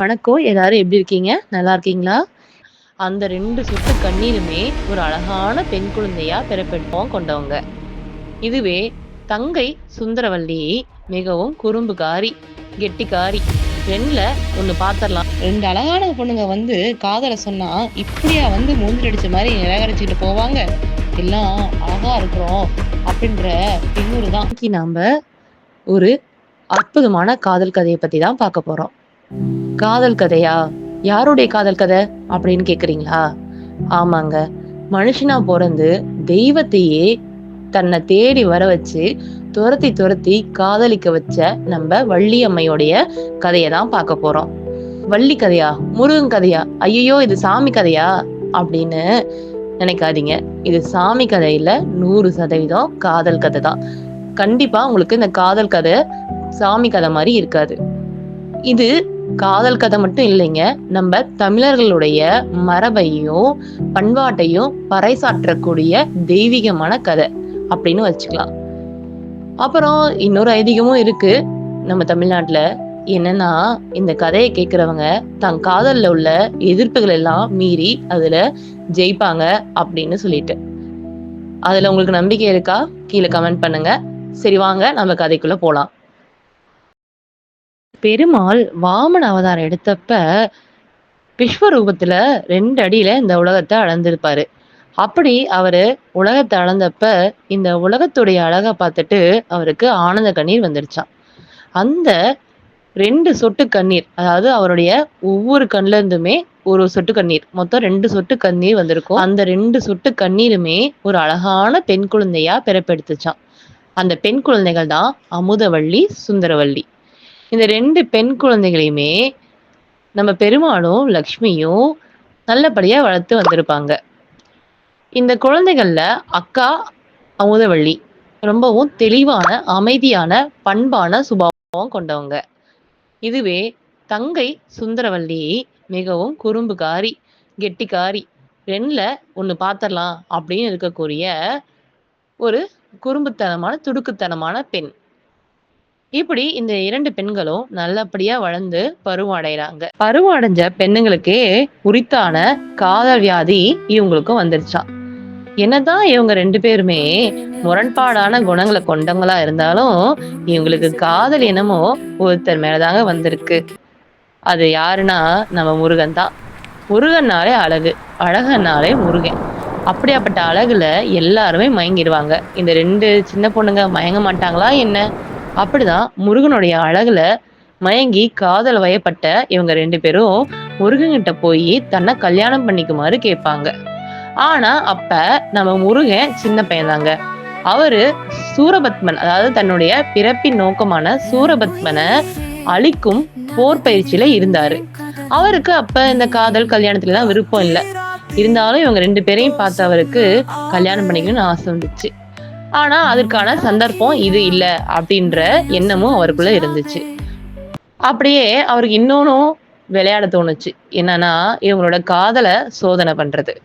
வணக்கம். எல்லாரும் எப்படி இருக்கீங்க? நல்லா இருக்கீங்களா? அந்த ரெண்டு சொட்டு கண்ணீருமே ஒரு அழகான பெண் குழந்தையா பிறப்பெடுப்போம் கொண்டவங்க. இதுவே தங்கை சுந்தரவல்லி மிகவும் குறும்புகாரி கெட்டிக்காரி. 2ல 1 பாத்தரலாம். 2 அழகான பொண்ணுங்க வந்து காதல சொன்னா, இப்படியா வந்து மூஞ்சில அடிச்ச மாரி நிராகரிச்சுட்டு போவாங்க? எல்லாம் அழகா இருக்கிறோம் அப்படின்ற பின்னூறு தான். நாம ஒரு அற்புதமான காதல் கதையை பத்தி தான் பார்க்க போறோம். காதல் கதையா? யாருடைய காதல் கதை அப்படின்னு கேக்குறீங்களா? ஆமாங்க. மனுஷனா பிறந்து தெய்வத்தையே தன்னை தேடி வர வச்சு, துரத்தி துரத்தி காதலிக்க வச்ச நம்ம வள்ளி அம்மையோடைய தான் பார்க்க போறோம். வள்ளி கதையா? முருகன் கதையா? ஐயையோ! இது சாமி கதையா? அப்படின்னு நினைக்காதீங்க. இது சாமி கதையில நூறு சதவீதம் காதல் கதை தான். கண்டிப்பா உங்களுக்கு இந்த காதல் கதை சாமி கதை மாதிரி இருக்காது. இது காதல் கதை மட்டும் இல்லைங்க. நம்ம தமிழர்களுடைய மரபையும், பண்பாட்டையும் பறைசாற்றக்கூடிய தெய்வீகமான கதை அப்படின்னு வச்சுக்கலாம். அப்புறம் இன்னொரு ஐதீகமும் இருக்கு. நம்ம தமிழ்நாட்டுல. என்னன்னா, இந்த கதையை கேட்குறவங்க தன் காதல்ல உள்ள எதிர்ப்புகள் எல்லாம் மீறி அதுல ஜெயிப்பாங்க அப்படின்னு சொல்லிட்டு. அதுல உங்களுக்கு நம்பிக்கை இருக்கா? கீழே கமெண்ட் பண்ணுங்க. சரி வாங்க நம்ம கதைக்குள்ள போலாம். பெருமாள் வாமன அவதாரம் எடுத்தப்ப, விஸ்வரூபத்துல ரெண்டு அடியில இந்த உலகத்தை அளந்திருப்பாரு. அப்படி அவரு உலகத்தை அளந்தப்ப, இந்த உலகத்துடைய அழகை பார்த்துட்டு அவருக்கு ஆனந்த கண்ணீர் வந்துருச்சான் அந்த ரெண்டு சொட்டு கண்ணீர், அதாவது அவருடைய ஒவ்வொரு கண்ல இருந்துமே ஒரு சொட்டு கண்ணீர். மொத்தம் ரெண்டு சொட்டு கண்ணீர் வந்திருக்கும். அந்த ரெண்டு சொட்டு கண்ணீருமே ஒரு அழகான பெண் குழந்தையா பிறப்பெடுத்துச்சான் அந்த பெண் குழந்தைகள் தான் அமுதவள்ளி, சுந்தரவள்ளி இந்த ரெண்டு பெண் குழந்தைகளையுமே நம்ம பெருமாளும், லக்ஷ்மியும் நல்லபடியா வளர்த்து வந்திருப்பாங்க. இந்த குழந்தைகள்ல அக்கா அமுதவள்ளி ரொம்பவும் தெளிவான, அமைதியான, பண்பான சுபாவம் கொண்டவங்க. இதுவே தங்கை சுந்தரவள்ளி மிகவும் குறும்புகாரி கெட்டிக்காரி. 2ல 1 பாத்தரலாம் அப்படின்னு இருக்கக்கூடிய ஒரு குறும்புத்தனமான, துடுக்குத்தனமான பெண். இப்படி இந்த இரண்டு பெண்களும் நல்லபடியா வளர்ந்து பருவம் அடையறாங்க. பருவம் அடைஞ்ச பெண்ணுங்களுக்கே உரித்தான காதல் வியாதி இவங்களுக்கும் வந்துருச்சாம். என்னதான் இவங்க ரெண்டு பேருமே முரண்பாடான குணங்களை கொண்டவங்களா இருந்தாலும், இவங்களுக்கு காதல் என்னமோ ஒருத்தர் மேலதாங்க வந்திருக்கு. அது யாருன்னா, நம்ம முருகன் தான். முருகன்னாலே அழகு. அழகன்னாலே முருகன். அப்படியாப்பட்ட அழகுல எல்லாருமே மயங்கிருவாங்க. இந்த ரெண்டு சின்ன பொண்ணுங்க மயங்க மாட்டாங்களா என்ன? அப்படிதான் முருகனுடைய அழகுல மயங்கி காதல் வயப்பட்ட இவங்க ரெண்டு பேரும் முருகன்கிட்ட போய் தன்னை கல்யாணம் பண்ணிக்குமாறு கேட்பாங்க. ஆனா, அப்ப நம்ம முருகன் சின்ன பையன்தாங்க அவரு சூரபத்மன் அதாவது தன்னுடைய பிறப்பின் நோக்கமான சூரபத்மனை அழிக்கும் போர் பயிற்சியில இருந்தாரு. அவருக்கு அப்ப இந்த காதல், கல்யாணத்துலலாம் விருப்பம் இல்லை இருந்தாலும் இவங்க ரெண்டு பேரையும் பார்த்த அவருக்கு கல்யாணம் பண்ணிக்கணும்னு ஆசை வந்துச்சு. ஆனா, அதற்கான சந்தர்ப்பம் இது இல்ல அப்படின்ற எண்ணமும் அவருக்குள்ள இருந்துச்சு. அப்படியே அவருக்கு இன்னொன்னும் விளையாட தோணுச்சு. என்னன்னா, இவங்களோட காதலை சோதனை பண்றது.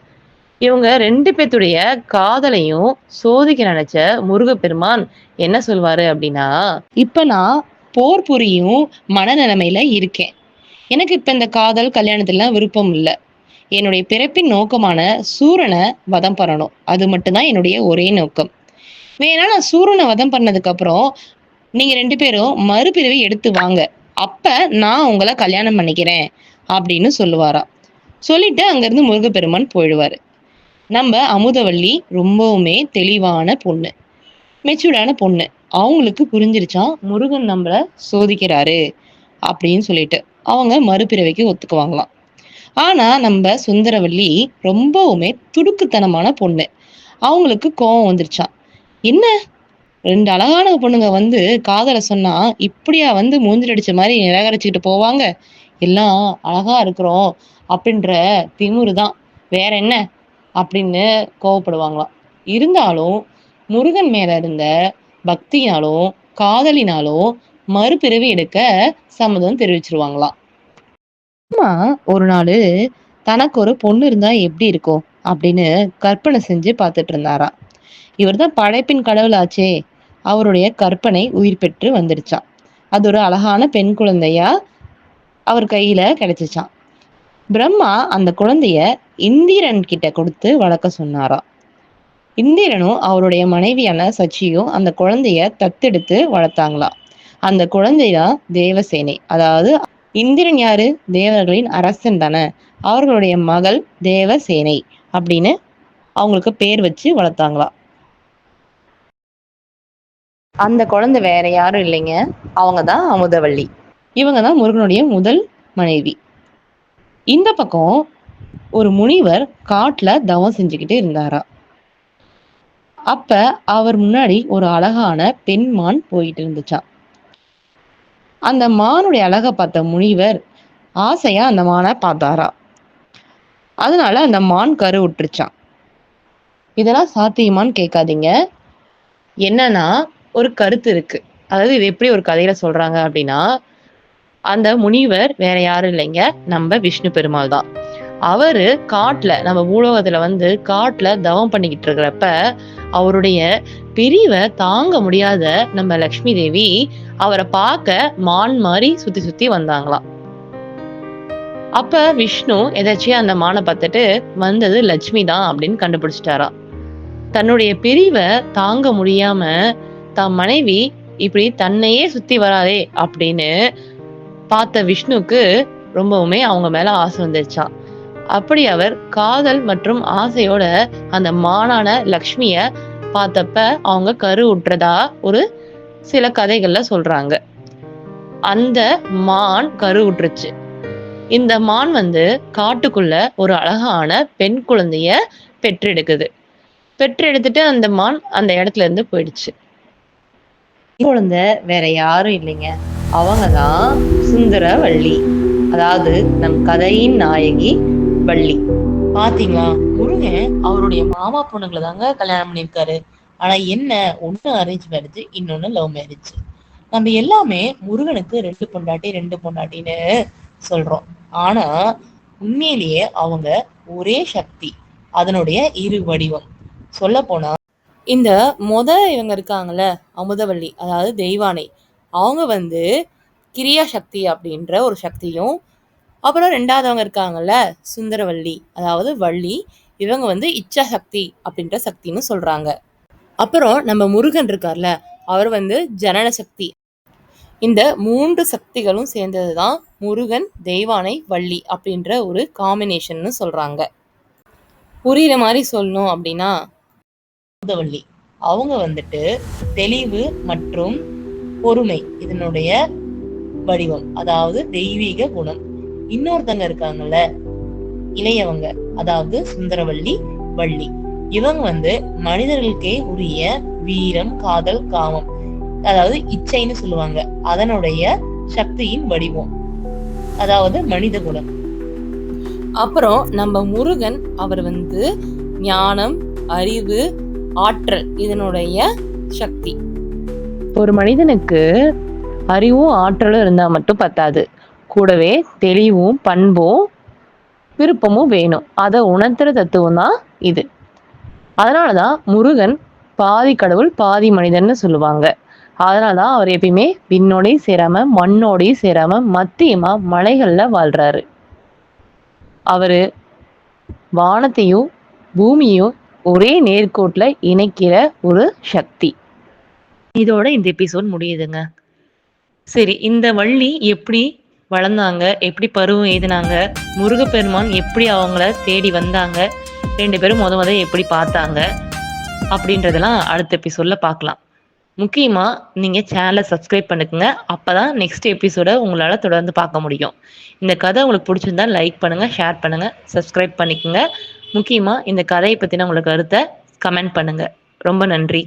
இவங்க ரெண்டு பேத்துடைய காதலையும் சோதிக்க நினைச்ச முருகப்பெருமான் என்ன சொல்வாரு அப்படின்னா, இப்ப நான் போர் புரியும் மனநிலைமையில இருக்கேன். எனக்கு இப்ப இந்த காதல், கல்யாணத்துலலாம் விருப்பம் இல்லை என்னுடைய பிறப்பின் நோக்கமான சூரனை வதம் பண்ணணும். அது மட்டும் தான் என்னுடைய ஒரே நோக்கம். வேணா நான் வதம் பண்ணதுக்கு அப்புறம், நீங்க ரெண்டு பேரும் மறுபிறவி எடுத்து வாங்க. அப்ப நான் உங்களை கல்யாணம் பண்ணிக்கிறேன் அப்படின்னு சொல்லுவாராம். சொல்லிட்டு அங்கிருந்து முருகப்பெருமான் போயிடுவாரு. நம்ம அமுதவள்ளி ரொம்பவுமே தெளிவான பொண்ணு. மெச்சூர்டான பொண்ணு. அவங்களுக்கு புரிஞ்சிருச்சா முருகன் நம்மள சோதிக்கிறாரு அப்படின்னு சொல்லிட்டு. அவங்க மறுபிறவிக்கு ஒத்துக்குவாங்களாம். ஆனா, நம்ம சுந்தரவல்லி ரொம்பவுமே துடுக்குத்தனமான பொண்ணு. அவங்களுக்கு கோவம் வந்துருச்சான் என்ன ரெண்டு அழகான பொண்ணுங்க வந்து காதல சொன்னா, இப்படியா வந்து மூஞ்சில் அடிச்ச மாதிரி நிராகரிச்சுக்கிட்டு போவாங்க? எல்லாம் அழகா இருக்கிறோம் அப்படின்ற திமுரு தான். வேற என்ன? அப்படின்னு கோவப்படுவாங்களாம். இருந்தாலும் முருகன் மேல இருந்த பக்தியினாலும், காதலினாலும் மறுபிறவி எடுக்க சம்மதம் தெரிவிச்சிருவாங்களாம் அம்மா ஒரு நாள் தனக்கு ஒரு பொண்ணு இருந்தா எப்படி இருக்கும்? அப்படின்னு கற்பனை செஞ்சு பார்த்துட்டு இருந்தாராம். இவர்தான் படைப்பின் கடவுளாச்சே! அவருடைய கற்பனை உயிர் பெற்று வந்துடுச்சான் அது ஒரு அழகான பெண் குழந்தையா அவர் கையில கிடைச்சிச்சான் பிரம்மா அந்த குழந்தைய இந்திரன் கிட்ட கொடுத்து வளர்க்க சொன்னாராம். இந்திரனும் அவருடைய மனைவியான சச்சியும் அந்த குழந்தைய தத்தெடுத்து வளர்த்தாங்களாம். அந்த குழந்தைதான் தேவசேனை. அதாவது இந்திரன் யாரு? தேவர்களின் அரசன் தானே. அவர்களுடைய மகள் தேவசேனை அப்படின்னு அவங்களுக்கு பேர் வச்சு வளர்த்தாங்களாம். அந்த குழந்தை வேற யாரும் இல்லைங்க. அவங்க தான் அமுதவள்ளி இவங்க தான் முருகனுடைய முதல் மனைவி. இந்த பக்கம் ஒரு முனிவர் காட்டுல தவம் செஞ்சுக்கிட்டு இருந்தாரா. அப்ப அவர் முன்னாடி ஒரு அழகான பெண் மான் போயிட்டு இருந்துச்சான் அந்த மானுடைய அழகை பார்த்த முனிவர் ஆசையா அந்த மானை பார்த்தாரா. அதனால அந்த மான் கரு விட்டுருச்சான் இதெல்லாம் சாத்தியமான்னு கேட்காதீங்க. என்னன்னா ஒரு கருத்து இருக்கு. அதாவது இது எப்படி ஒரு கதையில சொல்றாங்க அப்படின்னா அந்த முனிவர் வேற யாரும் இல்லைங்க நம்ம விஷ்ணு பெருமாள் தான். அவரு காட்டுல நம்ம பூலோகத்துல வந்து காட்டுல தவம் பண்ணிக்கிட்டு இருக்கிறப்ப அவருடைய பிரிவை தாங்க முடியாத நம்ம லக்ஷ்மி தேவி அவரை பார்க்க மான் மாதிரி சுத்தி சுத்தி வந்தாங்களாம். அப்ப விஷ்ணு எதாச்சியா அந்த மானை பார்த்துட்டு வந்தது லட்சுமி தான் அப்படின்னு கண்டுபிடிச்சிட்டாராம். தன்னுடைய பிரிவை தாங்க முடியாம தான் மனைவி இப்படி தன்னையே சுத்தி வராதே அப்படின்னு பார்த்த விஷ்ணுக்கு ரொம்பவுமே அவங்க மேல ஆசை வந்துருச்சான் அப்படி அவர் காதல் மற்றும் ஆசையோட அந்த மானான லக்ஷ்மிய பார்த்தப்ப அவங்க கரு உற்றதா ஒரு சில கதைகள்ல சொல்றாங்க. அந்த மான் கரு உற்றுச்சு. இந்த மான் வந்து காட்டுக்குள்ள ஒரு அழகான பெண் குழந்தைய பெற்றெடுக்குது. பெற்றெடுத்துட்டு அந்த மான் அந்த இடத்துல இருந்து போயிடுச்சு. குழந்தை வேற யாரும் இல்லைங்க. அவங்க தான் சுந்தரவள்ளி. அதாவது நம் கதையின் நாயகி வள்ளி. பாத்தீங்களா? முருகன் அவருடைய மாமா பொண்ணுங்களை தாங்க கல்யாணம் பண்ணியிருக்காரு. ஆனா என்ன ஒண்ணு அரேஞ்ச் மேரேஜ் இன்னொன்னு லவ் மேரேஜ் நம்ம எல்லாமே முருகனுக்கு ரெண்டு பொண்டாட்டி ரெண்டு பொண்டாட்டின்னு சொல்றோம். ஆனா உண்மையிலேயே அவங்க ஒரே சக்தி அதனுடைய இரு வடிவம். சொல்ல போனா இந்த மொத இவங்க இருக்காங்கல்ல அமுதவள்ளி அதாவது தெய்வானை அவங்க வந்து கிரியா சக்தி அப்படின்ற ஒரு சக்தியும் அப்புறம் ரெண்டாவதவங்க இருக்காங்கல்ல சுந்தரவள்ளி அதாவது வள்ளி இவங்க வந்து இச்சா சக்தி அப்படின்ற சக்தின்னு சொல்கிறாங்க அப்புறம் நம்ம முருகன் இருக்கார்ல அவர் வந்து ஜனன சக்தி. இந்த மூன்று சக்திகளும் சேர்ந்தது தான் முருகன் தெய்வானை வள்ளி அப்படின்ற ஒரு காம்பினேஷன்னு சொல்கிறாங்க புரியுற மாதிரி சொல்லணும் அப்படின்னா அமுதவள்ளி அவங்க வந்துட்டு தெளிவு மற்றும் பொறுமை இதனுடைய வடிவம். அதாவது தெய்வீக குணம். இன்னொருத்தங்க இருக்காங்கல்ல இளையவங்க. அதாவது சுந்தரவள்ளி வள்ளி. இவங்க வந்து மனிதர்களுக்கே உரிய வீரம் காதல் காமம். அதாவது இச்சைன்னு சொல்லுவாங்க. அதனுடைய சக்தியின் வடிவம். அதாவது மனித குணம். அப்புறம் நம்ம முருகன் அவர் வந்து ஞானம் அறிவு ஆற்றல் இதனுடைய சக்தி. ஒரு மனிதனுக்கு அறிவும் ஆற்றலும் இருந்தா மட்டும் பத்தாது. கூடவே தெளிவும் பண்பும் விருப்பமும் வேணும். அதை உணர்த்துற தத்துவம் தான் இது. அதனாலதான் முருகன் பாதி கடவுள் பாதி மனிதன்னு சொல்லுவாங்க. அதனாலதான் அவர் எப்பயுமே விண்ணோடையும் சேராம மண்ணோடையும் சேராம மத்தியமா மலைகள்ல வாழ்றாரு. அவரு வானத்தையும் பூமியும் ஒரே நேர்கோட்டில் இணைக்கிற ஒரு சக்தி. இதோட இந்த எபிசோட் முடியுதுங்க. சரி இந்த வள்ளி எப்படி வளர்ந்தாங்க எப்படி பருவம் எழுதினாங்க முருகப்பெருமான் எப்படி அவங்கள தேடி வந்தாங்க ரெண்டு பேரும் முத முத எப்படி பார்த்தாங்க அப்படின்றதெல்லாம் அடுத்த எபிசோடில் பார்க்கலாம். முக்கியமாக நீங்கள் சேனலை சப்ஸ்கிரைப் பண்ணிக்கோங்க. அப்போ தான் நெக்ஸ்ட் எபிசோடை உங்களால் தொடர்ந்து பார்க்க முடியும். இந்த கதை உங்களுக்கு பிடிச்சிருந்தா லைக் பண்ணுங்கள் ஷேர் பண்ணுங்கள் சப்ஸ்கிரைப் பண்ணிக்கோங்க. முக்கியமாக இந்த கதையை பற்றின உங்களுக்கு கருத்தை கமெண்ட் பண்ணுங்கள் ரொம்ப நன்றி.